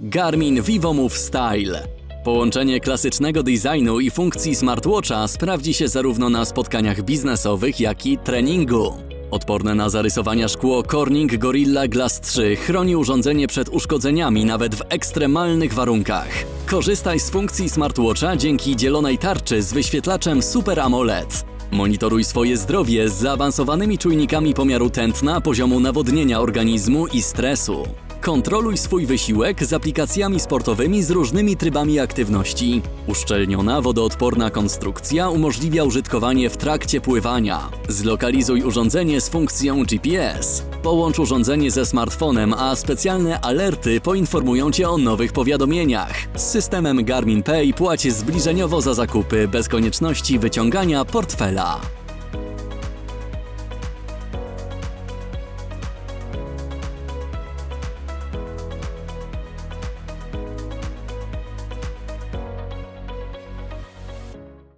Garmin VivoMove Style. Połączenie klasycznego designu i funkcji smartwatcha sprawdzi się zarówno na spotkaniach biznesowych, jak i treningu. Odporne na zarysowania szkło Corning Gorilla Glass 3 chroni urządzenie przed uszkodzeniami nawet w ekstremalnych warunkach. Korzystaj z funkcji smartwatcha dzięki dzielonej tarczy z wyświetlaczem Super AMOLED. Monitoruj swoje zdrowie z zaawansowanymi czujnikami pomiaru tętna, poziomu nawodnienia organizmu i stresu. Kontroluj swój wysiłek z aplikacjami sportowymi z różnymi trybami aktywności. Uszczelniona, wodoodporna konstrukcja umożliwia użytkowanie w trakcie pływania. Zlokalizuj urządzenie z funkcją GPS. Połącz urządzenie ze smartfonem, a specjalne alerty poinformują Cię o nowych powiadomieniach. Z systemem Garmin Pay płać zbliżeniowo za zakupy bez konieczności wyciągania portfela.